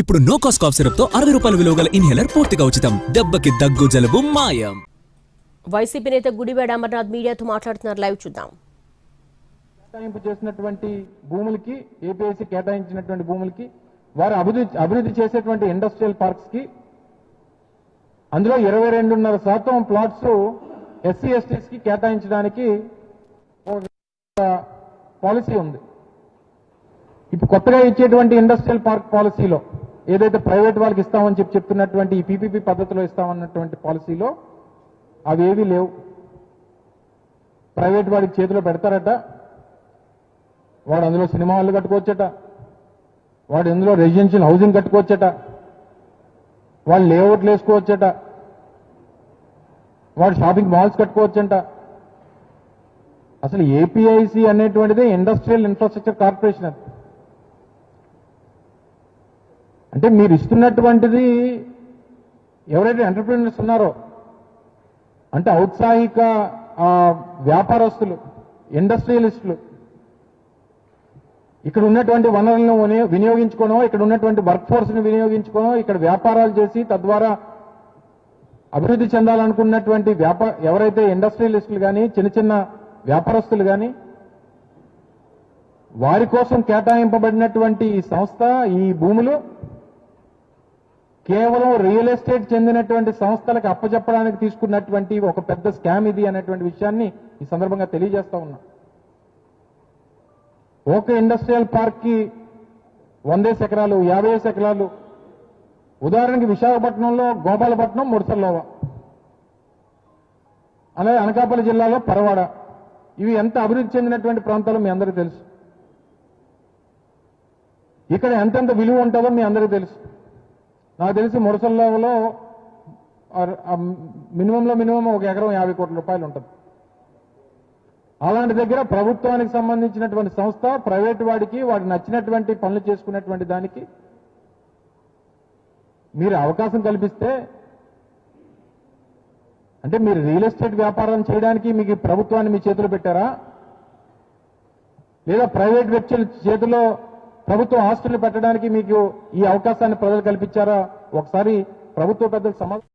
ఇప్పుడు no cost cough సిరప్తో అరవై రూపాయల విలువ గల ఇన్హేలర్ పూర్తిగా ఉచితం. దెబ్బకి దగ్గు జలుబు మాయం. వైసీపీ నేత గుడివేడ అమర్నాథ్ మీడియాతో మాట్లాడుతున్నారు. లైవ్ చూద్దాం. కేటాయింపు చేసినటువంటి భూములకి ఏపీఎస్సీ కేటాయించినటువంటి భూములకి వారు అభివృద్ధి అభివృద్ధి చేసేటువంటి ఇండస్ట్రియల్ పార్క్స్కి అందులో ఇరవై రెండున్నర శాతం ప్లాట్స్ ఎస్సీ ఎస్టీస్కి కేటాయించడానికి ఒక పాలసీ ఉంది. ఇప్పుడు కొత్తగా ఇచ్చేటువంటి ఇండస్ట్రియల్ పార్క్ పాలసీలో ఏదైతే ప్రైవేట్ వాళ్ళకి ఇస్తామని చెప్పి చెప్తున్నటువంటి ఈ పీపీపీ పద్ధతిలో ఇస్తామన్నటువంటి పాలసీలో అవి ఏవీ లేవు. ప్రైవేట్ వాడికి చేతిలో పెడతారట వాడు అందులో సినిమా హాళ్ళు కట్టుకోవచ్చట వాడు ఇందులో రెసిడెన్షియల్ హౌసింగ్ కట్టుకోవచ్చట వాళ్ళు లేఅవుట్లు వేసుకోవచ్చట వాడు షాపింగ్ మాల్స్ కట్టుకోవచ్చంట. అసలు ఏపీఐసి అనేటువంటిది ఇండస్ట్రియల్ ఇన్ఫ్రాస్ట్రక్చర్ కార్పొరేషన్ అది. అంటే మీరు ఇస్తున్నటువంటిది ఎవరైతే ఎంటర్ప్రీనర్స్ ఉన్నారో అంటే ఔత్సాహిక వ్యాపారస్తులు ఇండస్ట్రియలిస్టులు ఇక్కడ ఉన్నటువంటి వనరులను వినియోగించుకోవడం వినియోగించుకోనో ఇక్కడ ఉన్నటువంటి వర్క్ ఫోర్స్ని వినియోగించుకోవడం వినియోగించుకోనో ఇక్కడ వ్యాపారాలు చేసి తద్వారా అభివృద్ధి చెందాలనుకున్నటువంటి వ్యాపార ఎవరైతే ఇండస్ట్రియలిస్టులు కానీ చిన్న చిన్న వ్యాపారస్తులు కానీ వారి కోసం కేటాయింపబడినటువంటి ఈ సంస్థ ఈ భూములు కేవలం రియల్ ఎస్టేట్ చెందినటువంటి సంస్థలకు అప్పచెప్పడానికి తీసుకున్నటువంటి ఒక పెద్ద స్కామ్ ఇది అనేటువంటి విషయాన్ని ఈ సందర్భంగా తెలియజేస్తా ఉన్నా. ఒక ఇండస్ట్రియల్ పార్క్కి వందేసి ఎకరాలు యాభై ఎకరాలు. ఉదాహరణకి విశాఖపట్నంలో గోపాలపట్నం ముడసల్లోవ అలాగే అనకాపల్లి జిల్లాలో పరవాడ. ఇవి ఎంత అభివృద్ధి చెందినటువంటి ప్రాంతాలు మీ అందరికీ తెలుసు. ఇక్కడ ఎంతెంత విలువ ఉంటుందో మీ అందరికీ తెలుసు. నాకు తెలిసి ముడసల్లోవలో మినిమంలో మినిమం ఒక ఎకరం యాభై కోట్ల రూపాయలు ఉంటుంది. అలాంటి దగ్గర ప్రభుత్వానికి సంబంధించినటువంటి సంస్థ ప్రైవేట్ వాడికి వాడికి నచ్చినటువంటి పనులు చేసుకునేటువంటి దానికి మీరు అవకాశం కల్పిస్తే అంటే మీరు రియల్ ఎస్టేట్ వ్యాపారం చేయడానికి మీకు ప్రభుత్వాన్ని మీ చేతిలో పెట్టారా? లేదా ప్రైవేట్ వ్యక్తుల చేతిలో ప్రభుత్వ ఆస్తులు పెట్టడానికి మీకు ఈ అవకాశాన్ని ప్రజలు కల్పించారా? ఒకసారి ప్రభుత్వ పెద్దలు సమాధానం